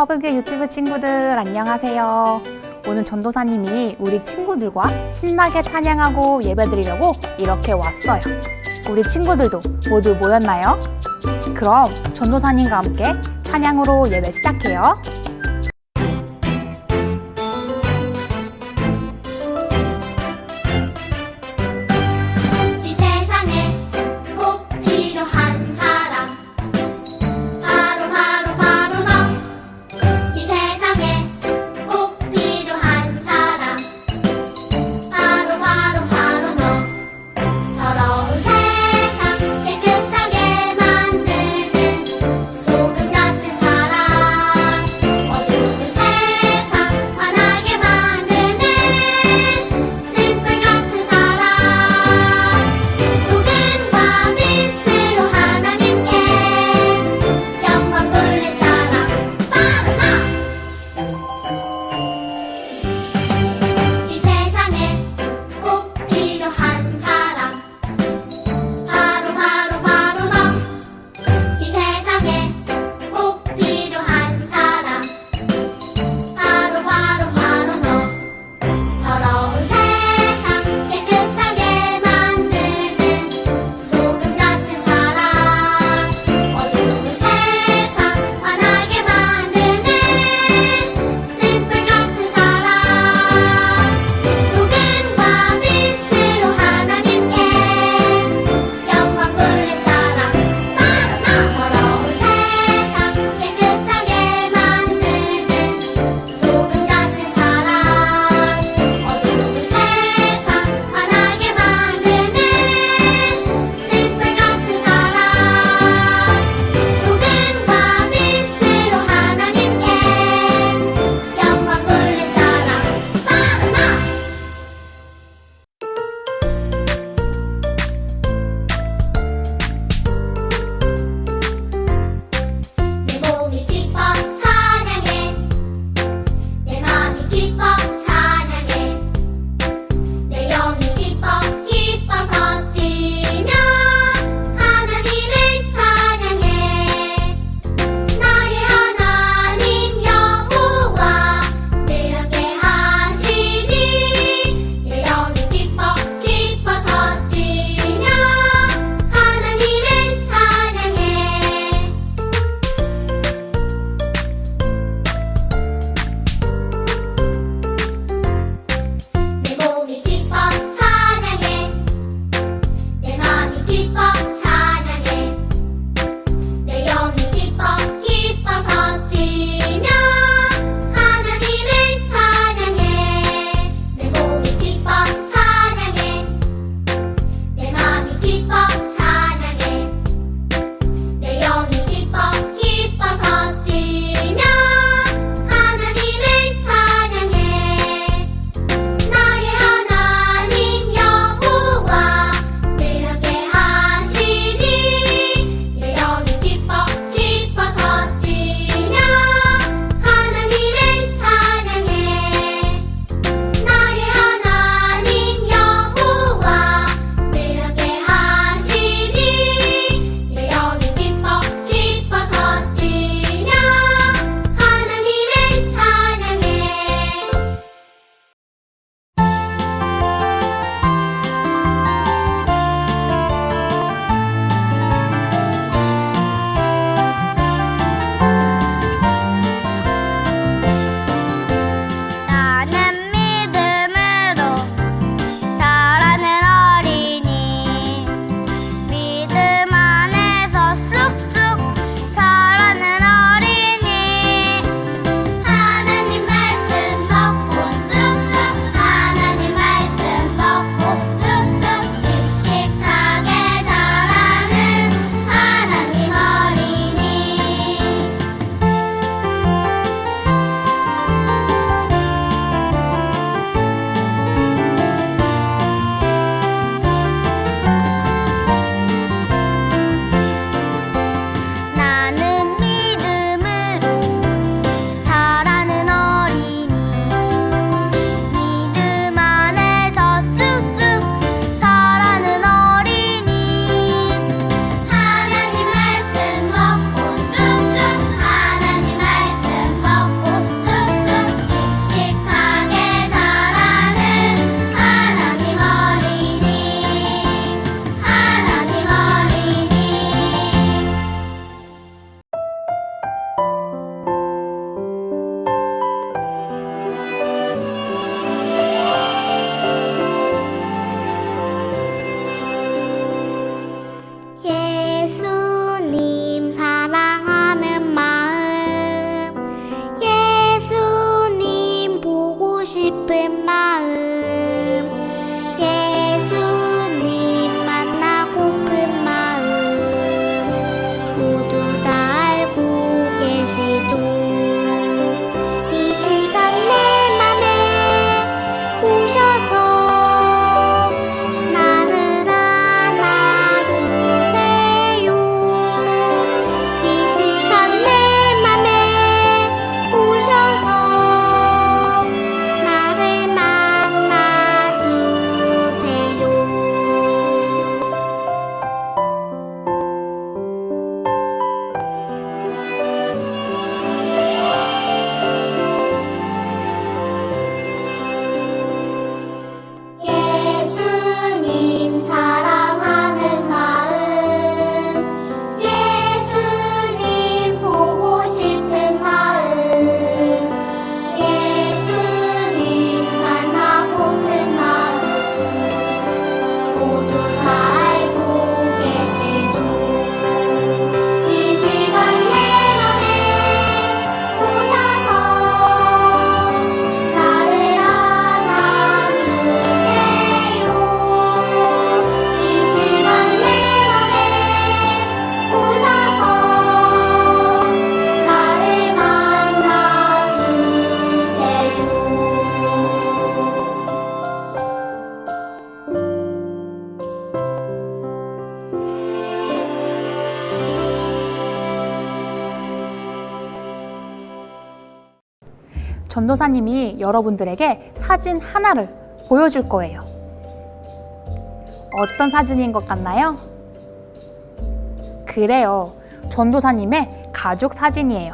허브교회 유치부 친구들 안녕하세요. 오늘 전도사님이 우리 친구들과 신나게 찬양하고 예배드리려고 이렇게 왔어요. 우리 친구들도 모두 모였나요? 그럼 전도사님과 함께 찬양으로 예배 시작해요. 전도사님이 여러분들에게 사진 하나를 보여줄 거예요. 어떤 사진인 것 같나요? 그래요. 전도사님의 가족 사진이에요.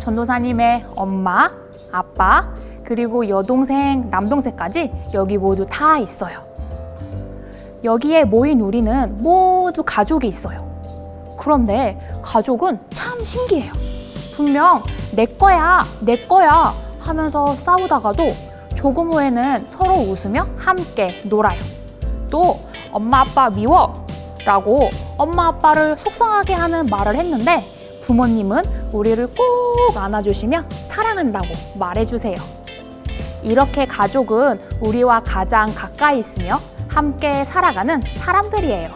전도사님의 엄마, 아빠, 그리고 여동생, 남동생까지 여기 모두 다 있어요. 여기에 모인 우리는 모두 가족이 있어요. 그런데 가족은 참 신기해요. 분명 내 거야, 내 거야 하면서 싸우다가도 조금 후에는 서로 웃으며 함께 놀아요. 또 엄마 아빠 미워 라고 엄마 아빠를 속상하게 하는 말을 했는데 부모님은 우리를 꼭 안아주시며 사랑한다고 말해주세요. 이렇게 가족은 우리와 가장 가까이 있으며 함께 살아가는 사람들이에요.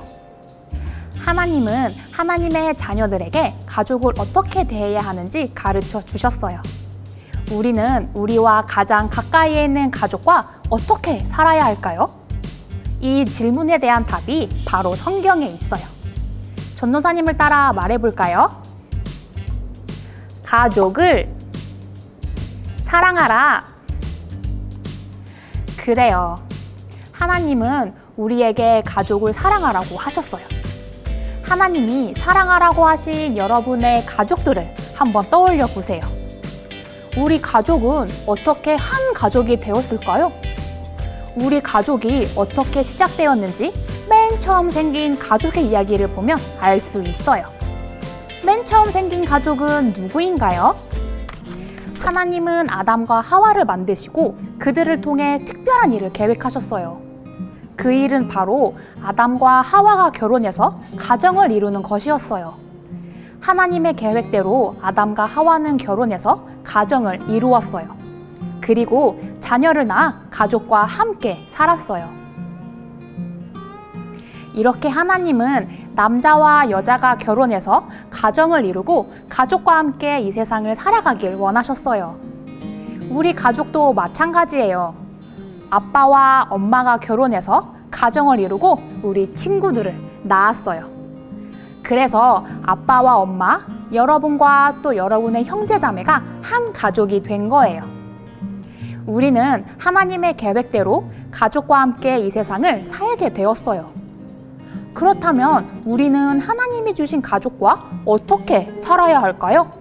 하나님은 하나님의 자녀들에게 가족을 어떻게 대해야 하는지 가르쳐 주셨어요. 우리는 우리와 가장 가까이에 있는 가족과 어떻게 살아야 할까요? 이 질문에 대한 답이 바로 성경에 있어요. 전도사님을 따라 말해볼까요? 가족을 사랑하라. 그래요. 하나님은 우리에게 가족을 사랑하라고 하셨어요. 하나님이 사랑하라고 하신 여러분의 가족들을 한번 떠올려 보세요. 우리 가족은 어떻게 한 가족이 되었을까요? 우리 가족이 어떻게 시작되었는지 맨 처음 생긴 가족의 이야기를 보면 알 수 있어요. 맨 처음 생긴 가족은 누구인가요? 하나님은 아담과 하와를 만드시고 그들을 통해 특별한 일을 계획하셨어요. 그 일은 바로 아담과 하와가 결혼해서 가정을 이루는 것이었어요. 하나님의 계획대로 아담과 하와는 결혼해서 가정을 이루었어요. 그리고 자녀를 낳아 가족과 함께 살았어요. 이렇게 하나님은 남자와 여자가 결혼해서 가정을 이루고 가족과 함께 이 세상을 살아가길 원하셨어요. 우리 가족도 마찬가지예요. 아빠와 엄마가 결혼해서 가정을 이루고 우리 친구들을 낳았어요. 그래서 아빠와 엄마, 여러분과 또 여러분의 형제자매가 한 가족이 된 거예요. 우리는 하나님의 계획대로 가족과 함께 이 세상을 살게 되었어요. 그렇다면 우리는 하나님이 주신 가족과 어떻게 살아야 할까요?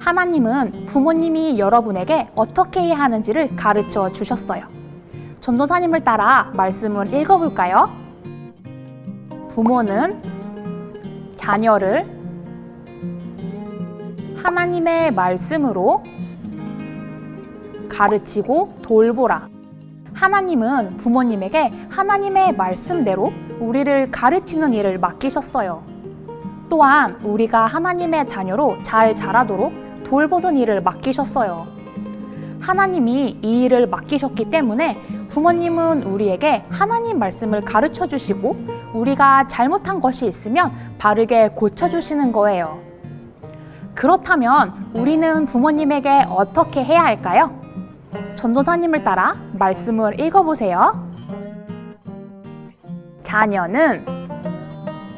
하나님은 부모님이 여러분에게 어떻게 해야 하는지를 가르쳐 주셨어요. 전도사님을 따라 말씀을 읽어볼까요? 부모는 자녀를 하나님의 말씀으로 가르치고 돌보라. 하나님은 부모님에게 하나님의 말씀대로 우리를 가르치는 일을 맡기셨어요. 또한 우리가 하나님의 자녀로 잘 자라도록 돌보는 일을 맡기셨어요. 하나님이 이 일을 맡기셨기 때문에 부모님은 우리에게 하나님 말씀을 가르쳐 주시고 우리가 잘못한 것이 있으면 바르게 고쳐 주시는 거예요. 그렇다면 우리는 부모님에게 어떻게 해야 할까요? 전도사님을 따라 말씀을 읽어보세요. 자녀는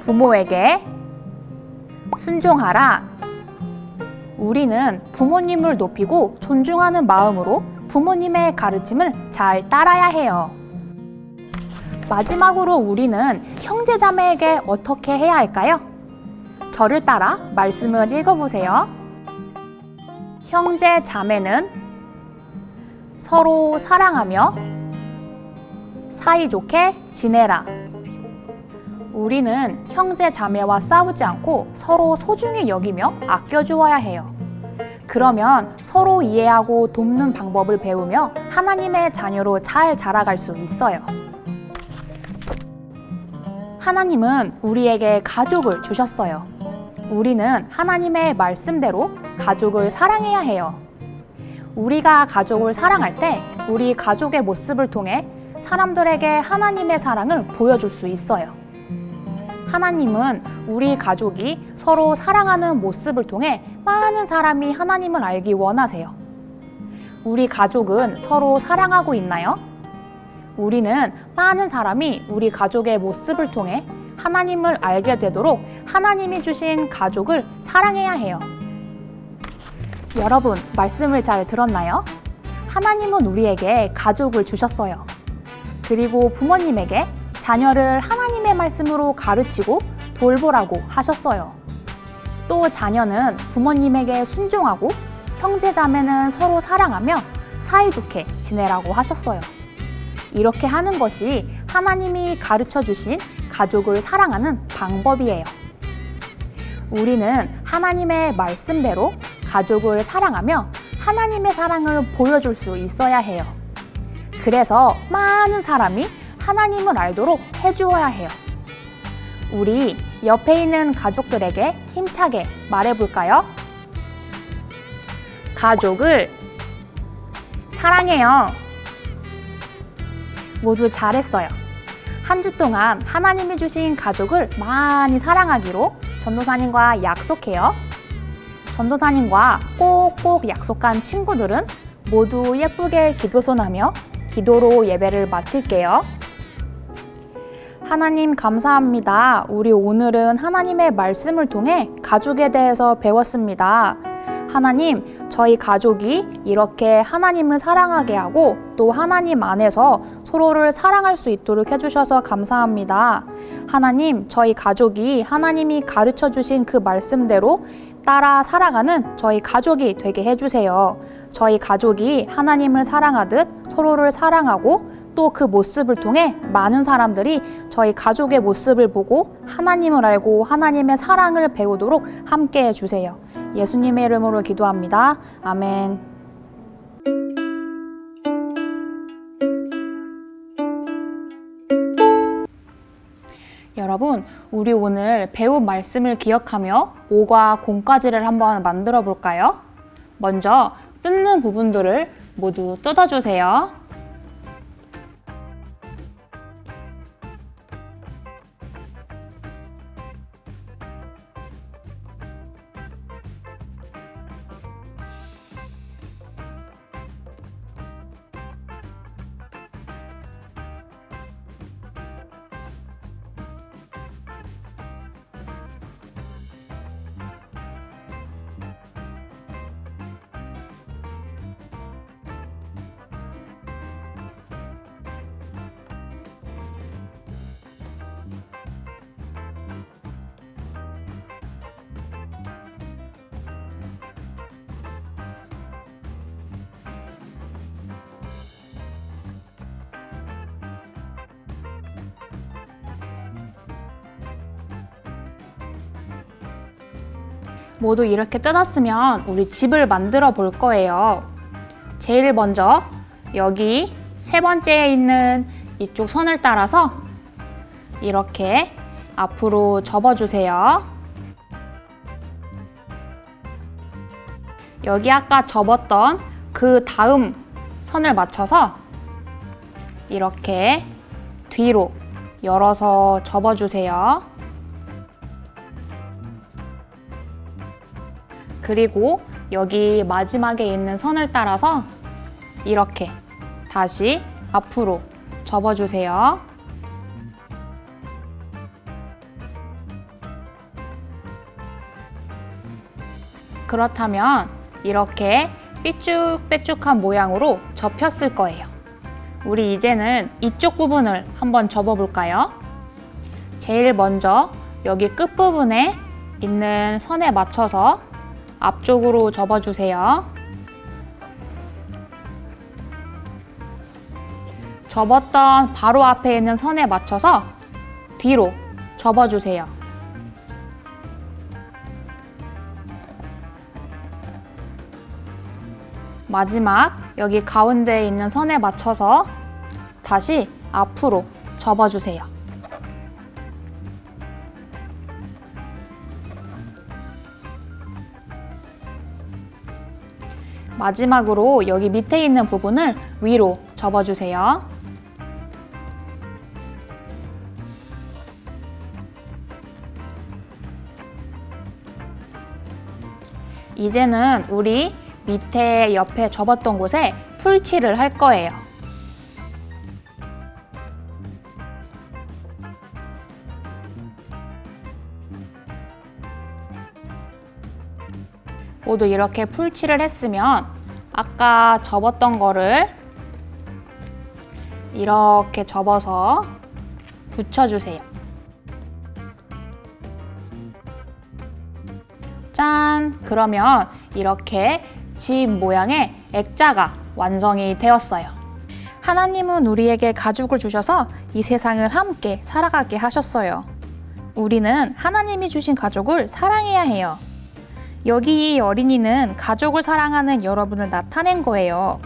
부모에게 순종하라. 우리는 부모님을 높이고 존중하는 마음으로 부모님의 가르침을 잘 따라야 해요. 마지막으로 우리는 형제자매에게 어떻게 해야 할까요? 저를 따라 말씀을 읽어보세요. 형제 자매는 서로 사랑하며 사이좋게 지내라. 우리는 형제 자매와 싸우지 않고 서로 소중히 여기며 아껴주어야 해요. 그러면 서로 이해하고 돕는 방법을 배우며 하나님의 자녀로 잘 자라갈 수 있어요. 하나님은 우리에게 가족을 주셨어요. 우리는 하나님의 말씀대로 가족을 사랑해야 해요. 우리가 가족을 사랑할 때 우리 가족의 모습을 통해 사람들에게 하나님의 사랑을 보여줄 수 있어요. 하나님은 우리 가족이 서로 사랑하는 모습을 통해 많은 사람이 하나님을 알기 원하세요. 우리 가족은 서로 사랑하고 있나요? 우리는 많은 사람이 우리 가족의 모습을 통해 하나님을 알게 되도록 하나님이 주신 가족을 사랑해야 해요. 여러분, 말씀을 잘 들었나요? 하나님은 우리에게 가족을 주셨어요. 그리고 부모님에게 자녀를 하나님의 말씀으로 가르치고 돌보라고 하셨어요. 또 자녀는 부모님에게 순종하고 형제 자매는 서로 사랑하며 사이좋게 지내라고 하셨어요. 이렇게 하는 것이 하나님이 가르쳐 주신 가족을 사랑하는 방법이에요. 우리는 하나님의 말씀대로 가족을 사랑하며 하나님의 사랑을 보여줄 수 있어야 해요. 그래서 많은 사람이 하나님을 알도록 해주어야 해요. 우리 옆에 있는 가족들에게 힘차게 말해볼까요? 가족을 사랑해요. 모두 잘했어요. 한 주 동안 하나님이 주신 가족을 많이 사랑하기로 전도사님과 약속해요. 전도사님과 꼭꼭 약속한 친구들은 모두 예쁘게 기도손하며 기도로 예배를 마칠게요. 하나님 감사합니다. 우리 오늘은 하나님의 말씀을 통해 가족에 대해서 배웠습니다. 하나님, 저희 가족이 이렇게 하나님을 사랑하게 하고 또 하나님 안에서 서로를 사랑할 수 있도록 해주셔서 감사합니다. 하나님, 저희 가족이 하나님이 가르쳐 주신 그 말씀대로 따라 살아가는 저희 가족이 되게 해주세요. 저희 가족이 하나님을 사랑하듯 서로를 사랑하고 또그 모습을 통해 많은 사람들이 저희 가족의 모습을 보고 하나님을 알고 하나님의 사랑을 배우도록 함께 해주세요. 예수님의 이름으로 기도합니다. 아멘. 여러분, 우리 오늘 배운 말씀을 기억하며 5과 0까지를 한번 만들어 볼까요? 먼저 뜯는 부분들을 모두 뜯어주세요. 모두 이렇게 뜯었으면 우리 집을 만들어 볼 거예요. 제일 먼저 여기 세 번째에 있는 이쪽 선을 따라서 이렇게 앞으로 접어주세요. 여기 아까 접었던 그 다음 선을 맞춰서 이렇게 뒤로 열어서 접어주세요. 그리고 여기 마지막에 있는 선을 따라서 이렇게 다시 앞으로 접어주세요. 그렇다면 이렇게 삐쭉빼쭉한 모양으로 접혔을 거예요. 우리 이제는 이쪽 부분을 한번 접어볼까요? 제일 먼저 여기 끝부분에 있는 선에 맞춰서 앞쪽으로 접어주세요. 접었던 바로 앞에 있는 선에 맞춰서 뒤로 접어주세요. 마지막 여기 가운데에 있는 선에 맞춰서 다시 앞으로 접어주세요. 마지막으로 여기 밑에 있는 부분을 위로 접어주세요. 이제는 우리 밑에 옆에 접었던 곳에 풀칠을 할 거예요. 모두 이렇게 풀칠을 했으면 아까 접었던 거를 이렇게 접어서 붙여주세요. 짠! 그러면 이렇게 집 모양의 액자가 완성이 되었어요. 하나님은 우리에게 가족을 주셔서 이 세상을 함께 살아가게 하셨어요. 우리는 하나님이 주신 가족을 사랑해야 해요. 여기 이 어린이는 가족을 사랑하는 여러분을 나타낸 거예요.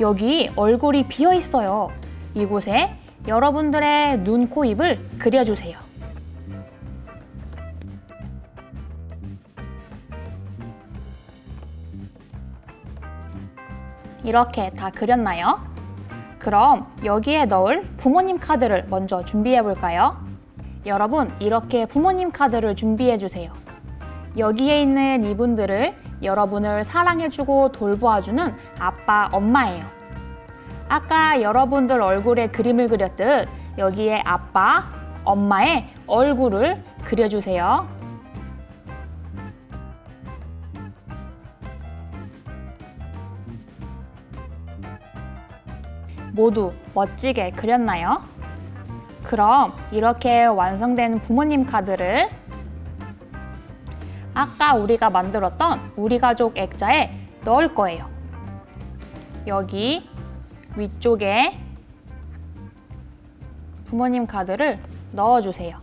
여기 얼굴이 비어 있어요. 이곳에 여러분들의 눈, 코, 입을 그려주세요. 이렇게 다 그렸나요? 그럼 여기에 넣을 부모님 카드를 먼저 준비해 볼까요? 여러분, 이렇게 부모님 카드를 준비해 주세요. 여기에 있는 이분들을 여러분을 사랑해주고 돌보아주는 아빠, 엄마예요. 아까 여러분들 얼굴에 그림을 그렸듯 여기에 아빠, 엄마의 얼굴을 그려주세요. 모두 멋지게 그렸나요? 그럼 이렇게 완성된 부모님 카드를 아까 우리가 만들었던 우리 가족 액자에 넣을 거예요. 여기 위쪽에 부모님 카드를 넣어주세요.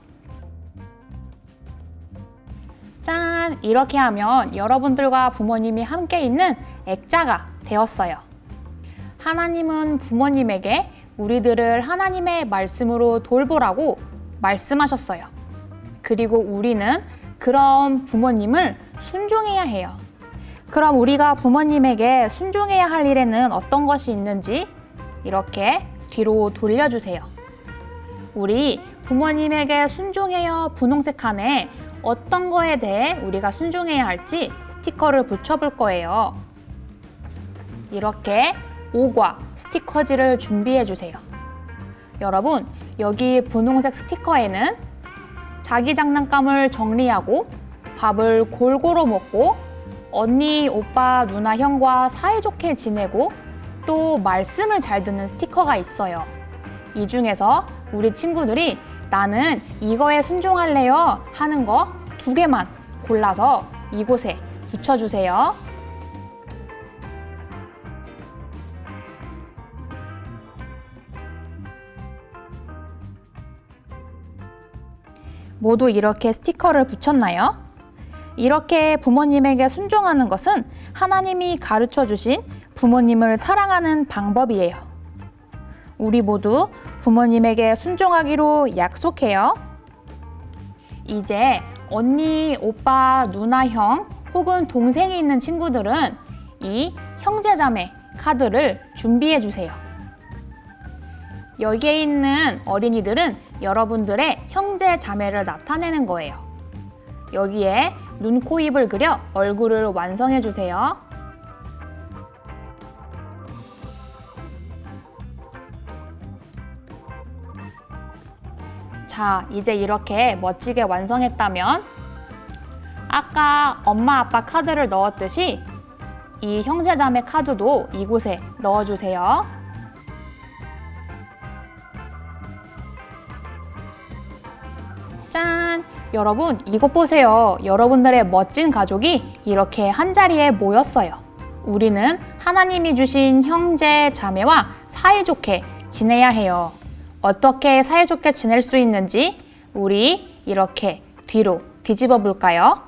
짠! 이렇게 하면 여러분들과 부모님이 함께 있는 액자가 되었어요. 하나님은 부모님에게 우리들을 하나님의 말씀으로 돌보라고 말씀하셨어요. 그리고 우리는 그런 부모님을 순종해야 해요. 그럼 우리가 부모님에게 순종해야 할 일에는 어떤 것이 있는지 이렇게 뒤로 돌려주세요. 우리 부모님에게 순종해요 분홍색 칸에 어떤 거에 대해 우리가 순종해야 할지 스티커를 붙여볼 거예요. 이렇게 오과 스티커지를 준비해 주세요. 여러분, 여기 분홍색 스티커에는 자기 장난감을 정리하고 밥을 골고루 먹고 언니, 오빠, 누나, 형과 사이좋게 지내고 또 말씀을 잘 듣는 스티커가 있어요. 이 중에서 우리 친구들이 나는 이거에 순종할래요 하는 거 두 개만 골라서 이곳에 붙여주세요. 모두 이렇게 스티커를 붙였나요? 이렇게 부모님에게 순종하는 것은 하나님이 가르쳐 주신 부모님을 사랑하는 방법이에요. 우리 모두 부모님에게 순종하기로 약속해요. 이제 언니, 오빠, 누나, 형 혹은 동생이 있는 친구들은 이 형제자매 카드를 준비해 주세요. 여기에 있는 어린이들은 여러분들의 형제 자매를 나타내는 거예요. 여기에 눈, 코, 입을 그려 얼굴을 완성해 주세요. 자, 이제 이렇게 멋지게 완성했다면 아까 엄마 아빠 카드를 넣었듯이 이 형제 자매 카드도 이곳에 넣어 주세요. 짠! 여러분, 이것 보세요. 여러분들의 멋진 가족이 이렇게 한 자리에 모였어요. 우리는 하나님이 주신 형제, 자매와 사이좋게 지내야 해요. 어떻게 사이좋게 지낼 수 있는지 우리 이렇게 뒤로 뒤집어 볼까요?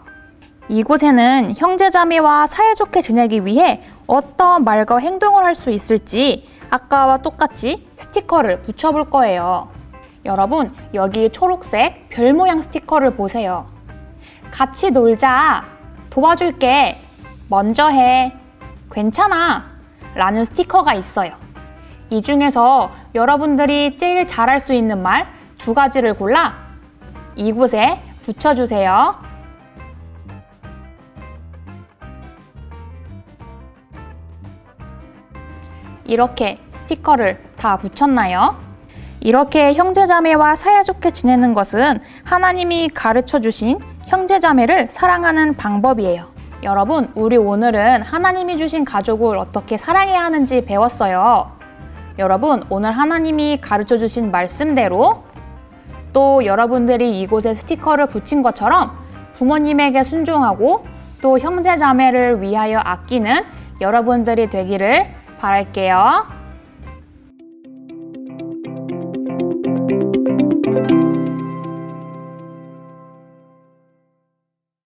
이곳에는 형제, 자매와 사이좋게 지내기 위해 어떤 말과 행동을 할 수 있을지 아까와 똑같이 스티커를 붙여볼 거예요. 여러분, 여기 초록색 별 모양 스티커를 보세요. 같이 놀자. 도와줄게. 먼저 해. 괜찮아. 라는 스티커가 있어요. 이 중에서 여러분들이 제일 잘할 수 있는 말 두 가지를 골라 이곳에 붙여주세요. 이렇게 스티커를 다 붙였나요? 이렇게 형제자매와 사이좋게 지내는 것은 하나님이 가르쳐 주신 형제자매를 사랑하는 방법이에요. 여러분, 우리 오늘은 하나님이 주신 가족을 어떻게 사랑해야 하는지 배웠어요. 여러분, 오늘 하나님이 가르쳐 주신 말씀대로 또 여러분들이 이곳에 스티커를 붙인 것처럼 부모님에게 순종하고 또 형제 자매를 위하여 아끼는 여러분들이 되기를 바랄게요.